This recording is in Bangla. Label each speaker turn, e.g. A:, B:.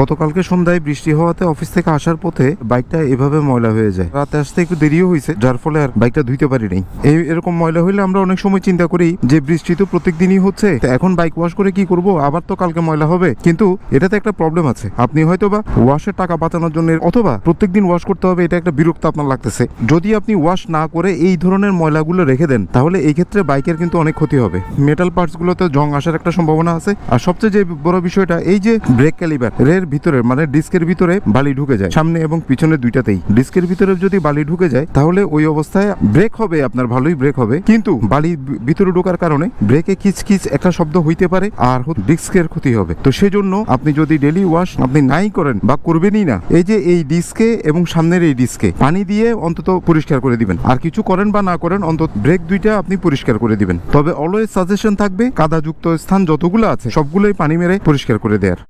A: গতকালকে সন্ধ্যায় বৃষ্টি হওয়াতে অফিস থেকে আসার পথে বাইকটা এভাবে ময়লা হয়ে যায়। রাতে আসতে একটু দেরিও হয়েছে, যার ফলে আর বাইকটা ধুইতে পারি নাই এই এরকম ময়লা হইলে আমরা অনেক সময় চিন্তা করি, যে বৃষ্টি তো প্রত্যেক দিনই হচ্ছে এখন বাইক ওয়াশ করে কি করব? আবার তো কালকে ময়লা হবে। কিন্তু এটাতে একটা প্রবলেম আছে। আপনি হয়তো বা ওয়াশের টাকা বাঁচানোর জন্য, অথবা প্রত্যেকদিন ওয়াশ করতে হবে, এটা একটা বিরক্ত আপনার লাগতেছে। যদি আপনি ওয়াশ না করে এই ধরনের ময়লাগুলো রেখে দেন, তাহলে এই ক্ষেত্রে বাইকের কিন্তু অনেক ক্ষতি হবে। মেটাল পার্টসগুলোতে জং আসার একটা সম্ভাবনা আছে। আর সবচেয়ে যে বড় বিষয়টা, এই যে ব্রেক ক্যালিবার এর ভিতরে মানে ডিস্কের ভিতরে বালি ঢুকে যায়, সামনে এবং পিছনে দুইটাতেই। ডিস্কের ভিতরে যদি বালি ঢুকে যায়, তাহলে ওই অবস্থায় ব্রেক হবে, আপনার ভালোই ব্রেক হবে। কিন্তু বালি ভিতরে ঢোকার কারণে ব্রেকে কিচকিচ একটা শব্দ হইতে পারে আর ডিস্কের ক্ষতি হবে। তো সেজন্য আপনি যদি ডেলি ওয়াশ আপনি নাই করেন বা করবেনই না, এই যে এই ডিস্কে এবং সামনের এই ডিস্কে, পানি দিয়ে অন্তত পরিষ্কার করে দিবেন। আর কিছু করেন বা না করেন, অন্তত ব্রেক দুইটা আপনি পরিষ্কার করে দিবেন। তবে অলওয়েজ সাজেশন থাকবে, কাদাযুক্ত স্থান যতগুলো আছে, সবগুলোই পানি মেরে পরিষ্কার করে দেয়ার।